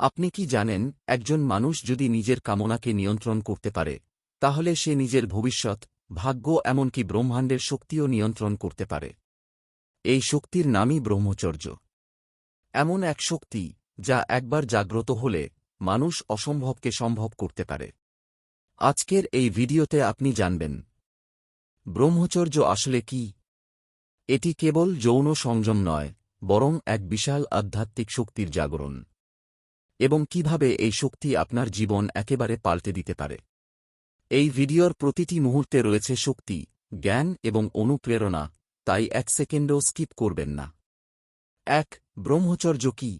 আপনি কি জানেন, একজন মানুষ যদি নিজের কামনাকে নিয়ন্ত্রণ করতে পারে, তাহলে সে নিজের ভবিষ্যৎ, ভাগ্য এমনকি ব্রহ্মাণ্ডের শক্তিও নিয়ন্ত্রণ করতে পারে। এই শক্তির নামই ব্রহ্মচর্য। এমন এক শক্তি, যা একবার জাগ্রত হলে, মানুষ অসম্ভবকে সম্ভব করতে পারে। আজকের এই ভিডিওতে আপনি জানবেন, ব্রহ্মচর্য আসলে কি? এটি কেবল যৌন সংযম নয়, বরং এক বিশাল আধ্যাত্মিক শক্তির জাগরণ। এবং কীভাবে এই শক্তি আপনার জীবন একেবারে পাল্টে দিতে পারে। এই ভিডিওর প্রতিটি মুহূর্তে রয়েছে শক্তি, জ্ঞান এবং অনুপ্রেরণা, তাই এক সেকেন্ডও স্কিপ করবেন না। এক, ব্রহ্মচর্য কি?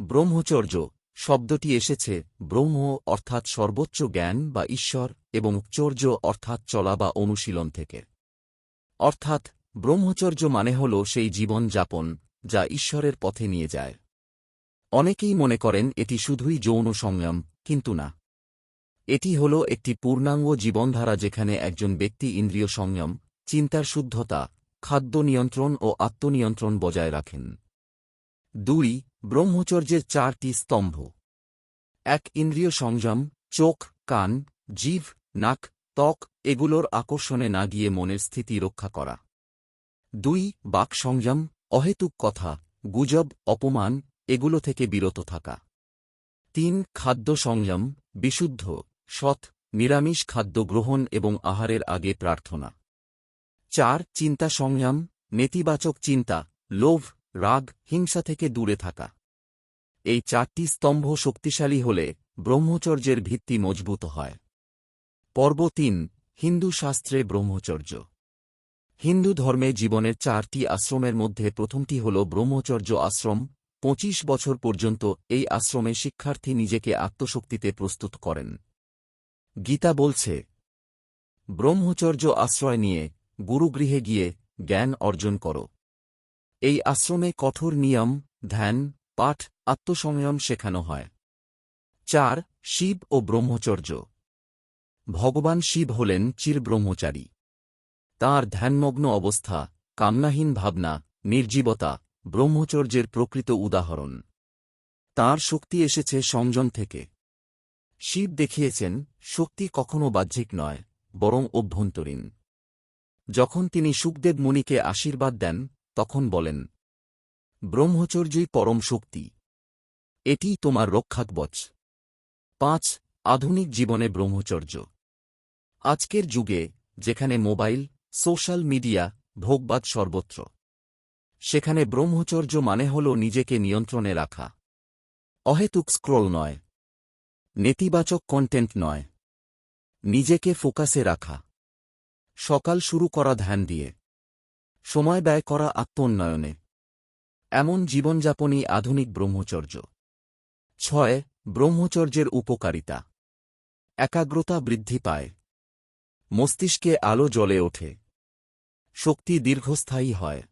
ব্রহ্মচর্য শব্দটি এসেছে ব্রহ্ম অর্থাৎ সর্বোচ্চ জ্ঞান বা ঈশ্বর এবং চর্য অর্থাৎ চলা বা অনুশীলন থেকে। অর্থাৎ, ব্রহ্মচর্য মানে হল সেই জীবন যাপন যা ঈশ্বরের পথে নিয়ে যায়। অনেকেই মনে করেন এটি শুধুই যৌন সংযম কিন্তু না। এটি হল একটি পূর্ণাঙ্গ জীবনধারা যেখানে একজন ব্যক্তি ইন্দ্রিয় সংযম চিন্তার শুদ্ধতা, খাদ্য নিয়ন্ত্রণ ও আত্মনিয়ন্ত্রণ বজায় রাখেন। দুই, ব্রহ্মচর্যের চারটি স্তম্ভ। এক, ইন্দ্রিয় সংযম চোখ, কান, জিভ, নাক, ত্বক, এগুলোর আকর্ষণে না গিয়ে মনের স্থিতি রক্ষা করা। দুই, বাক সংযম অহেতুক কথা, গুজব, অপমান এগুলো থেকে বিরত থাকা। তিন, খাদ্য সংযম, বিশুদ্ধ, সৎ, নিরামিষ খাদ্য গ্রহণ এবং আহারের আগে প্রার্থনা। চার, চিন্তা সংযম, নেতিবাচক চিন্তা, লোভ, রাগ, হিংসা থেকে দূরে থাকা। এই চারটি স্তম্ভ শক্তিশালী হলে ব্রহ্মচর্যের ভিত্তি মজবুত হয়। পর্ব তিন, হিন্দু শাস্ত্রে ব্রহ্মচর্য। হিন্দু ধর্মে জীবনের চারটি আশ্রমের মধ্যে প্রথমটি হল ব্রহ্মচর্য আশ্রম পঁচিশ বছর পর্যন্ত এই আশ্রমে শিক্ষার্থী নিজেকে আত্মশক্তিতে প্রস্তুত করেন। গীতা বলছে, ব্রহ্মচর্য আশ্রয় নিয়ে গুরুগৃহে গিয়ে জ্ঞান অর্জন কর। এই আশ্রমে কঠোর নিয়ম, ধ্যান, পাঠ, আত্মসংযম শেখানো হয়। চার, শিব ও ব্রহ্মচর্য। ভগবান শিব হলেন চিরব্রহ্মচারী। তাঁর ধ্যানমগ্ন অবস্থা, কামনাহীন ভাবনা, নির্জীবতা ব্রহ্মচর্যের প্রকৃত উদাহরণ। তাঁর শক্তি এসেছে সংযম থেকে। শিব দেখিয়েছেন, শক্তি কখনও বাহ্যিক নয়, বরং অভ্যন্তরীণ। যখন তিনি সুখদেব মুনিকে আশীর্বাদ দেন, তখন বলেন, ব্রহ্মচর্যই পরম শক্তি। এটি তোমার রক্ষাকবচ। পাঁচ, আধুনিক জীবনে ব্রহ্মচর্য। আজকের যুগে, যেখানে মোবাইল, সোশ্যাল মিডিয়া, ভোগবাদ সর্বত্র। সেখানে ব্রহ্মচর্য মানে হল নিজেকে নিয়ন্ত্রণে রাখা। অহেতুক স্ক্রোল নয়। নেতিবাচক কন্টেন্ট নয়। নিজেকে ফোকাসে রাখা। সকাল শুরু করা ধ্যান দিয়ে। সময় ব্যয় করা আত্মোন্নয়নে। এমন জীবনযাপনই আধুনিক ব্রহ্মচর্য। ছয়, ব্রহ্মচর্যের উপকারিতা। একাগ্রতা বৃদ্ধি পায়। মস্তিষ্কে আলো জ্বলে ওঠে। শক্তি দীর্ঘস্থায়ী হয়।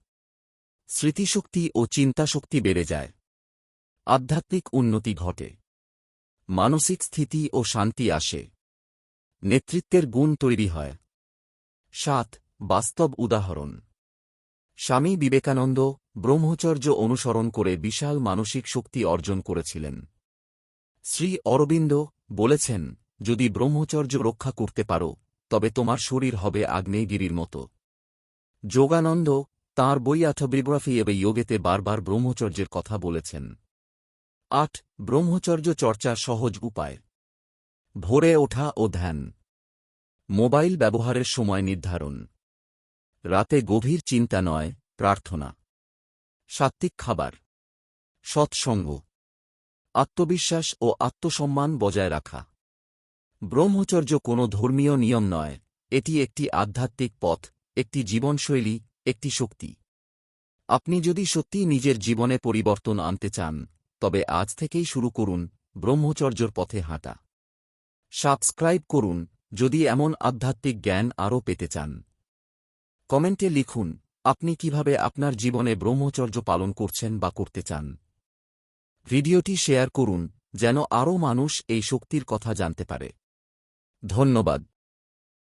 স্মৃতিশক্তি ও চিন্তাশক্তি বেড়ে যায়। আধ্যাত্মিক উন্নতি ঘটে। মানসিক স্থিতি ও শান্তি আসে। নেতৃত্বের গুণ তৈরি হয়। সাত, বাস্তব উদাহরণ। স্বামী বিবেকানন্দ ব্রহ্মচর্য অনুসরণ করে বিশাল মানসিক শক্তি অর্জন করেছিলেন। শ্রী অরবিন্দ বলেছেন, যদি ব্রহ্মচর্য রক্ষা করতে পারো, তবে তোমার শরীর হবে আগ্নেয়গিরির মতো। যোগানন্দ তাঁর বই অটোবিওগ্রাফি এবং যোগেতে বারবার ব্রহ্মচর্যের কথা বলেছেন। আট, ব্রহ্মচর্য চর্চার সহজ উপায়। ভোরে ওঠা ও ধ্যান। মোবাইল ব্যবহারের সময় নির্ধারণ। রাতে গভীর চিন্তা নয়, প্রার্থনা। সাত্ত্বিক খাবার। সৎসঙ্গ। আত্মবিশ্বাস ও আত্মসম্মান বজায় রাখা। ব্রহ্মচর্য কোনো ধর্মীয় নিয়ম নয়, এটি একটি আধ্যাত্মিক পথ, একটি জীবনশৈলী একটি শক্তি। আপনি যদি সত্যিই নিজের জীবনে পরিবর্তন আনতে চান, তবে আজ থেকেই শুরু করুন ব্রহ্মচর্যর পথে হাঁটা। সাবস্ক্রাইব করুন যদি এমন আধ্যাত্মিক জ্ঞান আরও পেতে চান। কমেন্টে লিখুন, আপনি কীভাবে আপনার জীবনে ব্রহ্মচর্য পালন করছেন বা করতে চান। ভিডিওটি শেয়ার করুন, যেন আরও মানুষ এই শক্তির কথা জানতে পারে। ধন্যবাদ।